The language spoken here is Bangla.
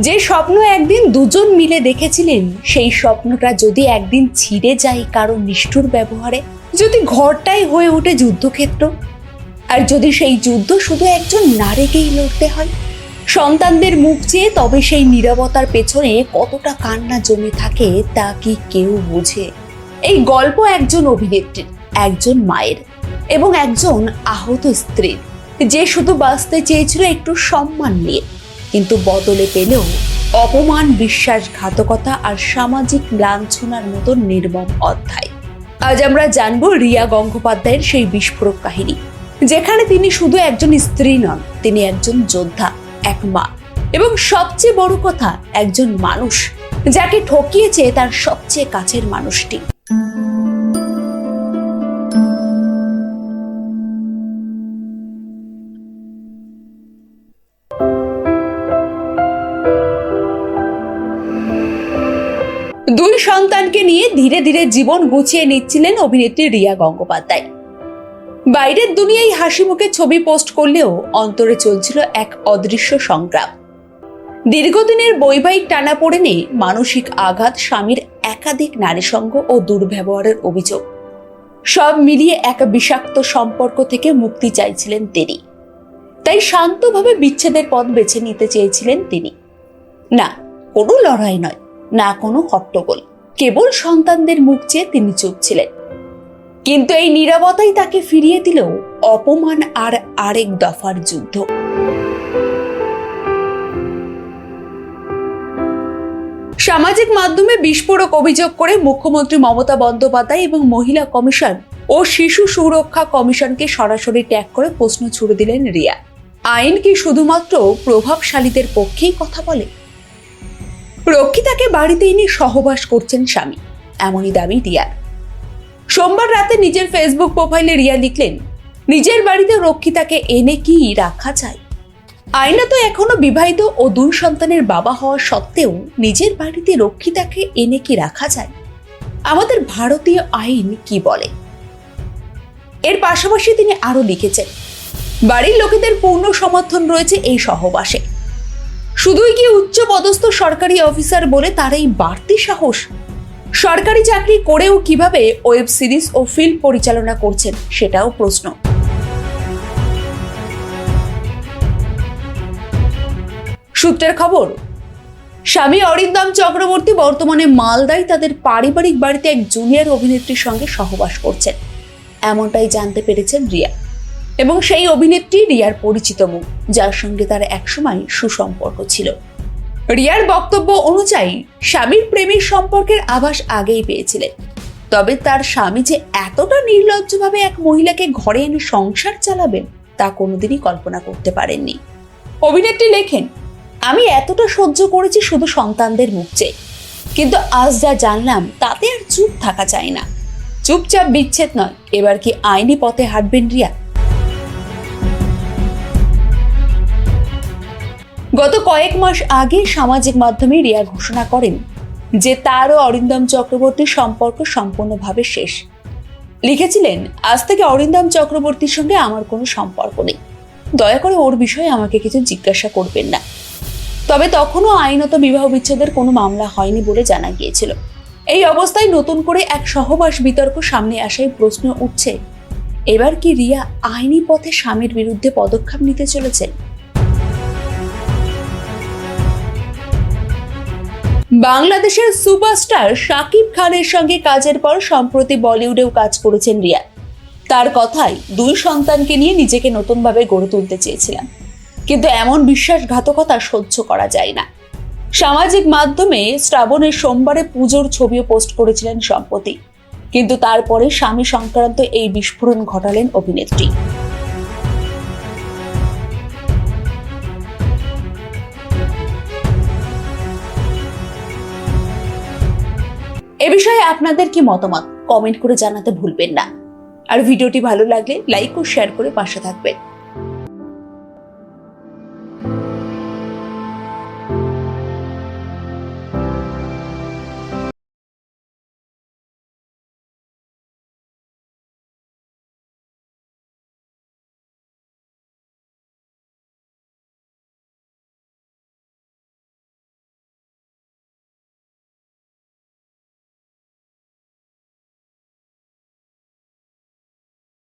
যে স্বপ্ন একদিন দুজন মিলে দেখেছিলেন, সেই স্বপ্নটা যদি একদিন ছিঁড়ে যায় কারও নিষ্ঠুর ব্যবহারে, যদি ঘরটাই হয়ে ওঠে যুদ্ধক্ষেত্র, আর যদি সেই যুদ্ধ শুধু একজন নারীকেই লড়তে হয়? সন্তানদের মুখ চেয়ে তবে সেই নীরবতার পেছনে কতটা কান্না জমে থাকে তা কি কেউ বোঝে? এই গল্প একজন অভিনেত্রীর, একজন মায়ের এবং একজন আহত স্ত্রীর। যে শুধু বাঁচতে চেয়েছিল একটু সম্মান নিয়ে। কিন্তু বদলে পেলেও অপমান, বিশ্বাসঘাতকতা আর সামাজিক লাঞ্ছনার মতো নির্মম অধ্যায়। আজ আমরা জানব রিয়া গঙ্গোপাধ্যায়ের সেই বিস্ফোরক কাহিনী, যেখানে তিনি শুধু একজন স্ত্রী নন, তিনি একজন যোদ্ধা, এক মা। এবং সবচেয়ে বড় কথা, একজন মানুষ, যাকে ঠকিয়েছে তার সবচেয়ে কাছের মানুষটি। দুই সন্তানকে নিয়ে ধীরে ধীরে জীবন গুছিয়ে নিচ্ছিলেন অভিনেত্রী রিয়া গঙ্গোপাধ্যায়। বাইরের দুনিয়ায় হাসি মুখে ছবি পোস্ট করলেও অন্তরে চলছিল এক অদৃশ্য সংগ্রাম। দীর্ঘদিনের বৈবাহিক টানাপোড়েনে মানসিক আঘাত স্বামীর একাধিক নারী সঙ্গ ও দুর্ব্যবহারের অভিযোগ। সব মিলিয়ে এক বিষাক্ত সম্পর্ক থেকে মুক্তি চাইছিলেন তিনি। তাই শান্তভাবে বিচ্ছেদের পথ বেছে নিতে চেয়েছিলেন তিনি। না, কোনো লড়াই নয়। না কোনো হট্টগোল। কেবল সন্তানদের মুখ চেয়ে তিনি চুপ ছিলেন। কিন্তু এই নীরবতাই তাকে ফিরিয়ে দিল অপমান আর আরেক দফার যুদ্ধ। সামাজিক মাধ্যমে বিস্ফোরক অভিযোগ করে মুখ্যমন্ত্রী মমতা বন্দ্যোপাধ্যায় এবং মহিলা কমিশন ও শিশু সুরক্ষা কমিশনকে সরাসরি ট্যাগ করে প্রশ্ন ছুড়ে দিলেন রিয়া। আইন কি শুধুমাত্র প্রভাবশালীদের পক্ষেই কথা বলে? রক্ষিতাকে বাড়িতে এনে সহবাস করছেন স্বামী। এমনই দাবি রিয়ার। সোমবার রাতে নিজের ফেসবুক প্রোফাইলে রিয়া লিখলেন, নিজের বাড়িতে রক্ষিতাকে এনে কি রাখা চায় আয়না তো এখনও বিবাহিত ও দুই সন্তানের বাবা হওয়া সত্ত্বেও নিজের বাড়িতে রক্ষিতাকে এনে কি রাখা যায়? আমাদের ভারতীয় আইন কি বলে? এর পাশাপাশি তিনি আরও লিখেছেন, বাড়ির লোকেদের পূর্ণ সমর্থন রয়েছে এই সহবাসে। শুধুই কি উচ্চ পদস্থ সরকারি অফিসার বলে তার এই বাড়তি সাহস? সরকারি চাকরি করেও কীভাবে ওয়েব সিরিজ ও ফিল্ম পরিচালনা করছেন সেটাও প্রশ্ন। সূত্রের খবর, স্বামী অরিন্দম চক্রবর্তী বর্তমানে মালদায় তাদের পারিবারিক বাড়িতে এক জুনিয়র অভিনেত্রীর সঙ্গে সহবাস করছেন। এমনটাই জানতে পেরেছেন রিয়া। এবং সেই অভিনেত্রী রিয়ার পরিচিত মুখ, যার সঙ্গে তার একসময় সুসম্পর্ক ছিল। রিয়ার বক্তব্য অনুযায়ী, স্বামীর প্রেমের সম্পর্কের আভাস আগেই পেয়েছিলেন। তবে তার স্বামী যে এতটা নির্লজ্জভাবে এক মহিলাকে ঘরে এনে সংসার চালাবেন, তা কোনোদিনই কল্পনা করতে পারেননি। অভিনেত্রী লেখেন, আমি এতটা সহ্য করেছি শুধু সন্তানদের মুখ চেয়ে। কিন্তু আজ যা জানলাম, তাতে আর চুপ থাকা যায় না। চুপচাপ বিচ্ছেদ নয়, এবার কি আইনি পথে হাঁটবেন রিয়া? গত কয়েক মাস আগে সামাজিক মাধ্যমে রিয়া ঘোষণা করেন যে তার ও অরিন্দম চক্রবর্তীর সম্পর্ক সম্পূর্ণভাবে শেষ। লিখেছিলেন, আজ থেকে অরিন্দম চক্রবর্তীর সঙ্গে আমার কোনো সম্পর্ক নেই। দয়া করে ওর বিষয়ে আমাকে কিছু জিজ্ঞাসা করবেন না। তবে তখনও আইনত বিবাহ বিচ্ছেদের কোনো মামলা হয়নি বলে জানা গিয়েছিল। এই অবস্থায় নতুন করে এক সহবাস বিতর্ক সামনে আসায় প্রশ্ন উঠছে, এবার কি রিয়া আইনি পথে স্বামীর বিরুদ্ধে পদক্ষেপ নিতে চলেছেন? বাংলাদেশের সুপারস্টার শাকিব খানের সঙ্গে কাজের পর সম্প্রতি বলিউডেও কাজ করেছেন রিয়া তার কথাই দুই সন্তানকে নিয়ে নিজেকে নতুনভাবে গড়ে তুলতে চেয়েছিলাম। কিন্তু এমন বিশ্বাসঘাতকতা সহ্য করা যায় না। সামাজিক মাধ্যমে শ্রাবণের সোমবারে পুজোর ছবিও পোস্ট করেছিলেন সম্প্রতি। কিন্তু তারপরে স্বামী সংক্রান্ত এই বিস্ফোরণ ঘটালেন অভিনেত্রী। বিষয়ে আপনাদের কি মতামত? কমেন্ট করে জানাতে ভুলবেন না। আর ভিডিওটি ভালো লাগলে লাইক ও শেয়ার করে পাশে থাকবেন।